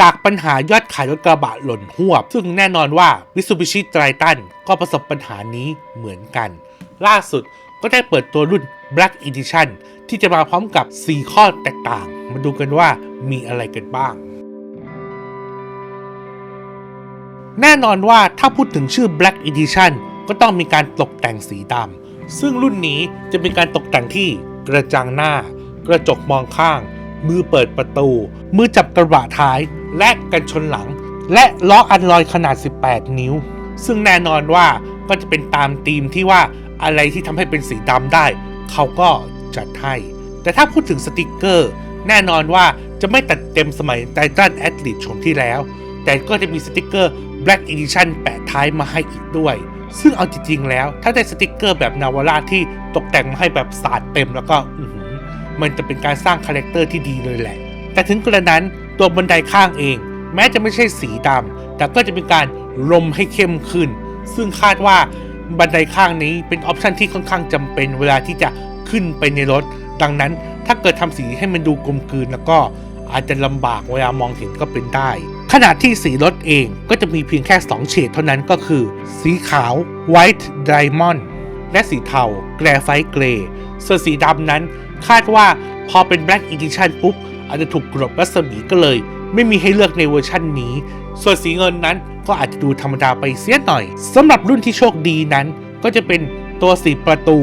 จากปัญหายอดขายรถกระบะหล่นหวบ ซึ่งแน่นอนว่า Mitsubishi Triton ก็ประสบปัญหานี้เหมือนกัน ล่าสุดก็ได้เปิดตัวรุ่น Black Edition ที่จะมาพร้อมกับ 4 ข้อแตกต่าง มาดูกันว่ามีอะไรกันบ้าง แน่นอนว่าถ้าพูดถึงชื่อ Black Edition ก็ต้องมีการตกแต่งสีดำซึ่งรุ่นนี้จะเป็นการตกแต่งที่กระจังหน้า กระจกมองข้าง มือเปิดประตู มือจับกระบะท้าย และกันชนหลัง และล้ออันลอยขนาด 18 นิ้ว ซึ่งแน่นอนว่าก็จะเป็นตามธีมที่ว่าอะไรที่ทำให้เป็นสีดำได้ เขาก็จัดให้แต่ถ้าพูดถึงสติกเกอร์ แน่นอนว่าจะไม่ตัดเต็มสมัยไททันแอดลิทชมที่แล้ว แต่ก็จะมีสติกเกอร์ Black Edition แปะท้ายมาให้อีกด้วย ซึ่งเอาจริงๆแล้ว ถ้าได้สติกเกอร์แบบนาวาร่าที่ตกแต่งมาให้แบบสาดเต็มแล้วก็ มันจะเป็นการสร้างคาแรคเตอร์ที่ดีเลยแหละ แต่ถึงกระนั้นตัวบันไดข้างเอง แม้จะไม่ใช่สีดำแต่ก็จะเป็นการรมให้เข้มขึ้น ซึ่งคาดว่าบันไดข้างนี้เป็นออปชันที่ค่อนข้างจำเป็นเวลาที่จะขึ้นไปในรถ ดังนั้นถ้าเกิดทำสีให้มันดูกลมกลืนแล้วก็อาจจะลำบากเวลามองเห็นก็เป็นได้ขณะที่สีรถเองก็จะมีเพียงแค่ 2 เฉดเท่านั้นก็คือ สีขาว White Diamond และสีเทา Graphite Grey ส่วนสีดำนั้น คาดว่าพอเป็น Black Edition ปุ๊บ อาจจะถูกกรบรัศมีก็เลย ไม่มีให้เลือกในเวอร์ชันนี้ ส่วนสีเงินนั้นก็อาจจะดูธรรมดาไปเสียหน่อยสำหรับรุ่นที่โชคดีนั้น ก็จะเป็นตัวสีประตู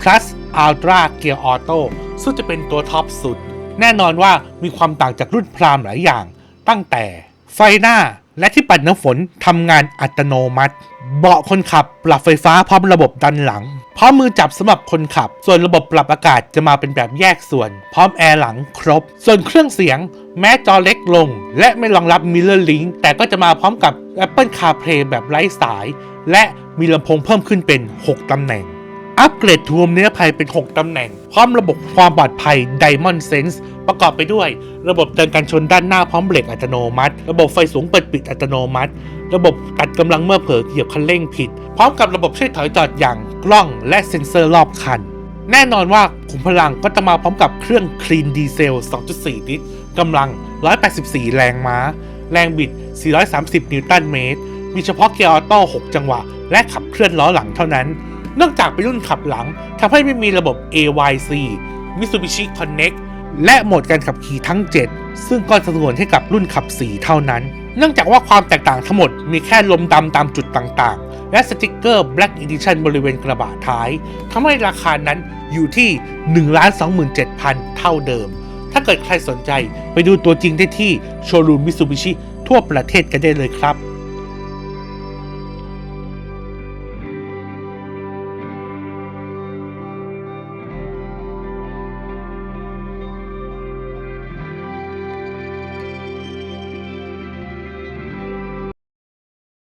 plus Ultra Gear Auto ซึ่งจะเป็นตัวท็อปสุด แน่นอนว่ามีความต่างจากรุ่นพรามหลายอย่าง ตั้งแต่ไฟหน้า และที่ปัดน้ำฝนทำงานอัตโนมัติ เบาะคนขับปรับไฟฟ้าพร้อมระบบดันหลัง พร้อมมือจับสำหรับคนขับ ส่วนระบบปรับอากาศจะมาเป็นแบบแยกส่วน พร้อมแอร์หลังครบ ส่วนเครื่องเสียง แม้จอเล็กลง และไม่รองรับ Mirror Link แต่ก็จะมาพร้อมกับ Apple CarPlay แบบไร้สาย และมีลำโพงเพิ่มขึ้นเป็น 6 ตำแหน่งอัปเกรดทวมเนื้อภัยเป็น 6 ตำแหน่ง พร้อมระบบความปลอดภัย Diamond Sense ประกอบไปด้วย ระบบเตือนการชนด้านหน้าพร้อมเบรกอัตโนมัติ ระบบไฟสูงเปิดปิดอัตโนมัติ ระบบตัดกำลังเมื่อเผลอเหยียบคันเร่งผิด พร้อมกับระบบช่วยถอยจอดอย่างกล้องและเซ็นเซอร์รอบคัน แน่นอนว่าขุมพลังก็จะมาพร้อมกับเครื่องคลีนดีเซล 2.4 ลิตรกำลัง 184 แรงม้า แรงบิด 430 นิวตันเมตร มีเฉพาะเกียร์ออโต้ 6 จังหวะ และขับเคลื่อนล้อหลังเท่านั้นเนื่องจากเป็นรุ่นขับหลังทำให้ไม่มีระบบ AYC Mitsubishi Connect และโหมดการขับขี่ทั้ง 7 ซึ่งก็สงวนให้กับรุ่นขับ 4 เท่านั้น เนื่องจากว่าความแตกต่างทั้งหมดมีแค่ลมดำตามจุดต่างๆ และสติกเกอร์ Black Edition บริเวณกระบะท้ายทำให้ราคานั้นอยู่ที่ 1,27,000 เท่าเดิม ถ้าเกิดใครสนใจไปดูตัวจริงได้ที่โชว์รูม Mitsubishi ทั่วประเทศกันได้เลยครับ